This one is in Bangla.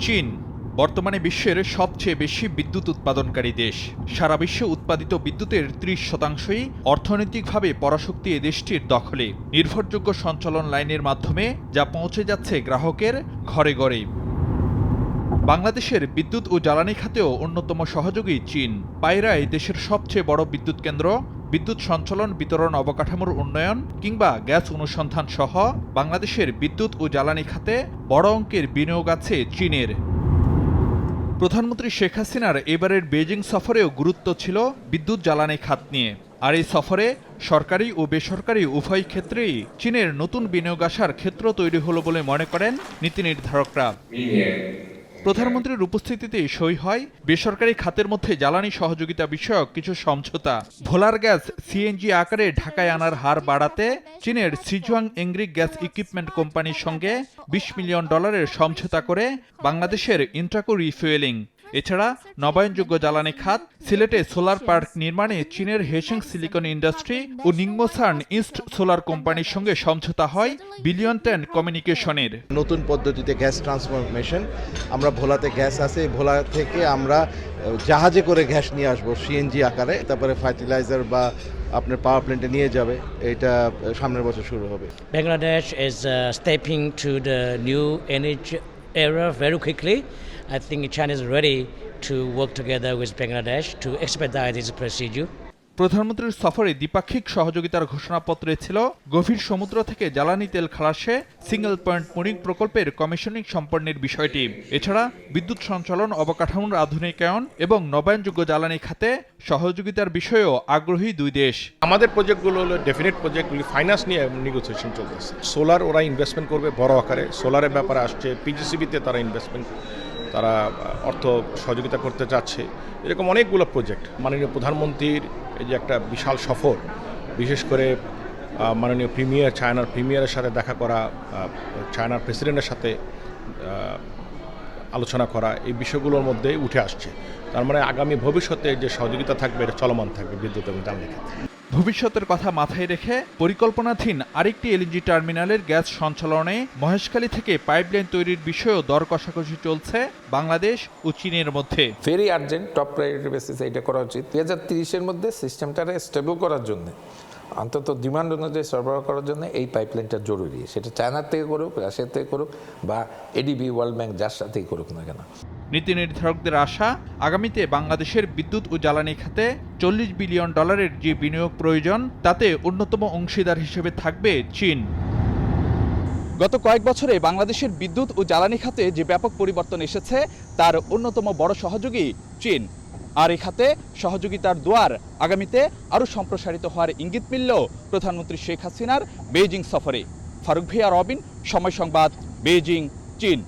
চীন বর্তমানে বিশ্বের সবচেয়ে বেশি বিদ্যুৎ উৎপাদনকারী দেশ। সারা বিশ্বে উৎপাদিত বিদ্যুতের ত্রিশ শতাংশই অর্থনৈতিকভাবে পরাশক্তি দেশটির দখলে। নির্ভরযোগ্য সঞ্চালন লাইনের মাধ্যমে যা পৌঁছে যাচ্ছে গ্রাহকের ঘরে ঘরে। বাংলাদেশের বিদ্যুৎ ও জ্বালানি খাতেও অন্যতম সহযোগী চীন। পায়রায় দেশের সবচেয়ে বড় বিদ্যুৎ কেন্দ্র। বিদ্যুৎ সঞ্চালন, বিতরণ অবকাঠামোর উন্নয়ন কিংবা গ্যাস অনুসন্ধান সহ বাংলাদেশের বিদ্যুৎ ও জ্বালানি খাতে বড় অঙ্কের বিনিয়োগ আছে চীনের। প্রধানমন্ত্রী শেখ হাসিনার এবারের বেজিং সফরেও গুরুত্ব ছিল বিদ্যুৎ জ্বালানি খাত নিয়ে। আর এই সফরে সরকারি ও বেসরকারি উভয় ক্ষেত্রেই চীনের নতুন বিনিয়োগ আসার ক্ষেত্র তৈরি হলো বলে মনে করেন নীতি নির্ধারকরা। প্রধানমন্ত্রীর উপস্থিতিতে সই হয়। বেসরকারি খাতের মধ্যে জ্বালানি সহযোগিতা বিষয়ক কিছু সমঝোতা। ভোলার গ্যাস সিএনজি আকারে ঢাকায় আনার হার বাড়াতে চীনের সিজুয়াং এংরি গ্যাস ইকুইপমেন্ট কোম্পানির সঙ্গে বিশ মিলিয়ন ডলারের সমঝোতা করে বাংলাদেশের ইন্ট্রাকো রিফুয়েলিং এছাড়া নবায়নযোগ্য জ্বালানি খাত সিলেটে সোলার পার্ক নির্মাণে চীনের হেসেং সিলিকন ইন্ডাস্ট্রি ও নিংমোসার্ন ইস্ট সোলার কোম্পানির সঙ্গে সমঝোতা হয় বিলিয়ন টেন কমিউনিকেশনের। নতুন পদ্ধতিতে গ্যাস ট্রান্সফরমেশন আমরা ভোলাতে গ্যাস আছে ভোলা থেকে আমরা জাহাজে করে গ্যাস নিয়ে আসব সিএনজি আকারে তারপরে ফার্টিলাইজার বা আপনার পাওয়ার প্ল্যান্টে নিয়ে যাবে এটা সামনের বছর শুরু হবে। Bangladesh is uh, stepping to the new very quickly. I think China is ready to work together with Bangladesh to expedite this procedure. প্রধানমন্ত্রীর সফরে দ্বিপাক্ষিক সহযোগিতার ঘোষণাপত্রে ছিল, গভীর সমুদ্র থেকে জ্বালানি তেল খালাসে সিঙ্গেল পয়েন্ট মুরিং প্রকল্পের কমিশনিং সম্পন্নের বিষয়টি। এছাড়া বিদ্যুৎ সঞ্চালন, অবকাঠামোর আধুনিকায়ন এবং নবায়নযোগ্য জ্বালানি খাতে সহযোগিতার বিষয়েও আগ্রহী দুই দেশ। আমাদের প্রজেক্টগুলো হলো ডেফিনেট প্রজেক্টগুলি ফাইন্যান্স নিয়ে নেগোসিয়েশন চলতেছে। সোলার ওরা ইনভেস্টমেন্ট করবে বড় আকারে। সোলারের ব্যাপারে আসছে পিজিসিবিতে তারা ইনভেস্টমেন্ট তারা অর্থ সহযোগিতা করতে চাচ্ছে। এরকম অনেকগুলো প্রজেক্ট মাননীয় প্রধানমন্ত্রীর এই যে একটা বিশাল সফর, বিশেষ করে মাননীয় প্রিমিয়ার, চায়নার প্রিমিয়ারের সাথে দেখা করা চায়নার প্রেসিডেন্টের সাথে আলোচনা করা, এই বিষয়গুলোর মধ্যে উঠে আসছে। তার মানে আগামী ভবিষ্যতে যে সহযোগিতা থাকবে, এটা চলমান থাকবে বিদ্যুৎ এবং জ্বালানি ক্ষেত্রে। ভবিষ্যতের কথা মাথায় রেখে পরিকল্পনাধীন আরেকটি এলএনজি টার্মিনালের গ্যাস সঞ্চালনে মহেশখালী থেকে পাইপলাইন তৈরির বিষয়েও দর কষাকষি চলছে বাংলাদেশ ও চীনের মধ্যে। ভেরি আর্জেন্ট টপ প্রায়োরিটি বেসিসে এটা করা উচিত। দুই হাজার তিরিশের মধ্যে সিস্টেমটারে স্টেবল করার জন্য অন্তত ডিমান্ড অনুযায়ী সরবরাহ করার জন্য এই পাইপলাইনটা জরুরি। সেটা চায়নার থেকে করুক রাশিয়ার থেকে করুক বা এডিবি ওয়ার্ল্ড ব্যাংক যার সাথেই করুক না কেন। নীতি নির্ধারকদের আশা আগামীতে বাংলাদেশের বিদ্যুৎ ও জ্বালানি খাতে চল্লিশ বিলিয়ন ডলারের যে বিনিয়োগ প্রয়োজন, তাতে অন্যতম অংশীদার হিসেবে থাকবে চীন। গত কয়েক বছরে বাংলাদেশের বিদ্যুৎ ও জ্বালানি খাতে যে ব্যাপক পরিবর্তন এসেছে, তার অন্যতম বড় সহযোগী চীন। আর এই খাতে সহযোগিতার দুয়ার আগামীতে আরও সম্প্রসারিত হওয়ার ইঙ্গিত মিলল প্রধানমন্ত্রী শেখ হাসিনার বেইজিং সফরে। ফারুক ভিয়া রবিন, সময় সংবাদ, বেইজিং, চীন।